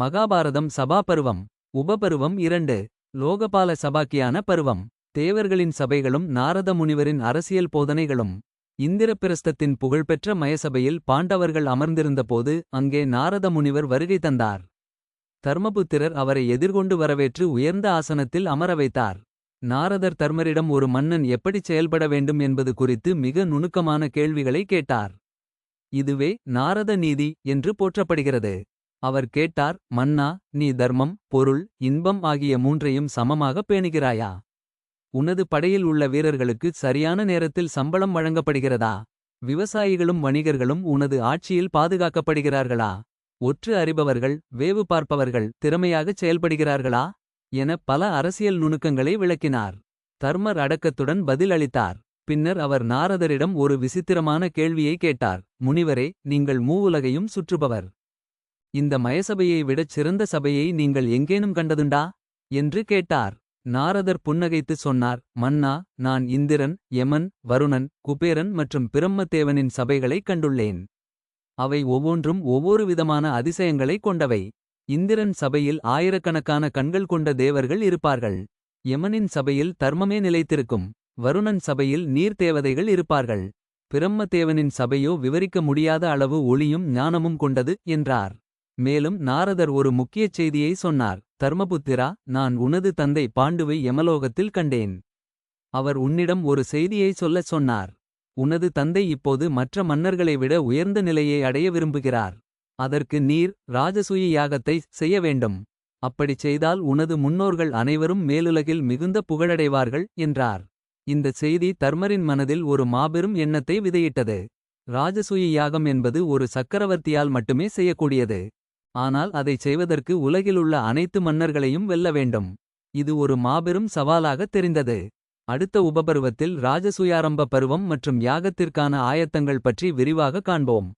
மகாபாரதம் சபா பருவம் உபபருவம் இரண்டு லோகபால சபாக்கியான பருவம். தேவர்களின் சபைகளும் நாரத முனிவரின் அரசியல் போதனைகளும். இந்திரபிரஸ்தத்தின் புகழ்பெற்ற மயசபையில் பாண்டவர்கள் அமர்ந்திருந்தபோது அங்கே நாரத முனிவர் வருகை தந்தார். தர்மபுத்திரர் அவரை எதிர்கொண்டு வரவேற்று உயர்ந்த ஆசனத்தில் அமர வைத்தார். நாரதர் தர்மரிடம் ஒரு மன்னன் எப்படிச் செயல்பட வேண்டும் என்பது குறித்து மிக நுணுக்கமான கேள்விகளை கேட்டார். இதுவே நாரத நீதி என்று போற்றப்படுகிறது. அவர் கேட்டார் மன்னா நீ தர்மம் பொருள் இன்பம் ஆகிய மூன்றையும் சமமாக பேணுகிறாயா? உனது படையில் உள்ள வீரர்களுக்கு சரியான நேரத்தில் சம்பளம் வழங்கப்படுகிறதா? விவசாயிகளும் வணிகர்களும் உனது ஆட்சியில் பாதுகாக்கப்படுகிறார்களா? ஒற்று அறிபவர்கள் வேவு பார்ப்பவர்கள் திறமையாகச் செயல்படுகிறார்களா? என பல அரசியல் நுணுக்கங்களை விளக்கினார். தர்மர் அடக்கத்துடன் பதில் அளித்தார். பின்னர் அவர் நாரதரிடம் ஒரு விசித்திரமான கேள்வியை கேட்டார் முனிவரே நீங்கள் மூவுலகையும் சுற்றுபவர். இந்த மயசபையை விடச் சிறந்த சபையை நீங்கள் எங்கேனும் கண்டதுண்டா? என்று கேட்டார். நாரதர் புன்னகைத்து சொன்னார் மன்னா நான் இந்திரன் யமன் வருணன் குபேரன் மற்றும் பிரம்மதேவனின் சபைகளைக் கண்டுள்ளேன். அவை ஒவ்வொன்றும் ஒவ்வொரு விதமான அதிசயங்களைக் கொண்டவை. இந்திரன் சபையில் ஆயிரக்கணக்கான கண்கள் கொண்ட தேவர்கள் இருப்பார்கள். யமனின் சபையில் தர்மமே நிலைத்திருக்கும். வருணன் சபையில் நீர் தேவதைகள் இருப்பார்கள். பிரம்மதேவனின் சபையோ விவரிக்க முடியாத அளவு ஒளியும் ஞானமும் கொண்டது என்றார். மேலும் நாரதர் ஒரு முக்கியச் செய்தியை சொன்னார் தர்மபுத்திரா நான் உனது தந்தை பாண்டுவை யமலோகத்தில் கண்டேன். அவர் உன்னிடம் ஒரு செய்தியை சொல்லச் சொன்னார். உனது தந்தை இப்போது மற்ற மன்னர்களை விட உயர்ந்த நிலையை அடைய விரும்புகிறார். அதற்கு நீர் ராஜசூய யாகத்தை செய்ய வேண்டும். அப்படிச் செய்தால் உனது முன்னோர்கள் அனைவரும் மேலுலகில் மிகுந்த புகழடைவார்கள் என்றார். இந்த செய்தி தர்மரின் மனதில் ஒரு மாபெரும் எண்ணத்தை விதையிட்டது. ராஜசூய யாகம் என்பது ஒரு சக்கரவர்த்தியால் மட்டுமே செய்யக்கூடியது. ஆனால் அதைச் செய்வதற்கு உலகிலுள்ள அனைத்து மன்னர்களையும் வெல்ல வேண்டும். இது ஒரு மாபெரும் சவாலாகத் தெரிந்தது. அடுத்த உபபருவத்தில் ராஜசுயாரம்ப பருவம் மற்றும் யாகத்திற்கான ஆயத்தங்கள் பற்றி விரிவாக காண்போம்.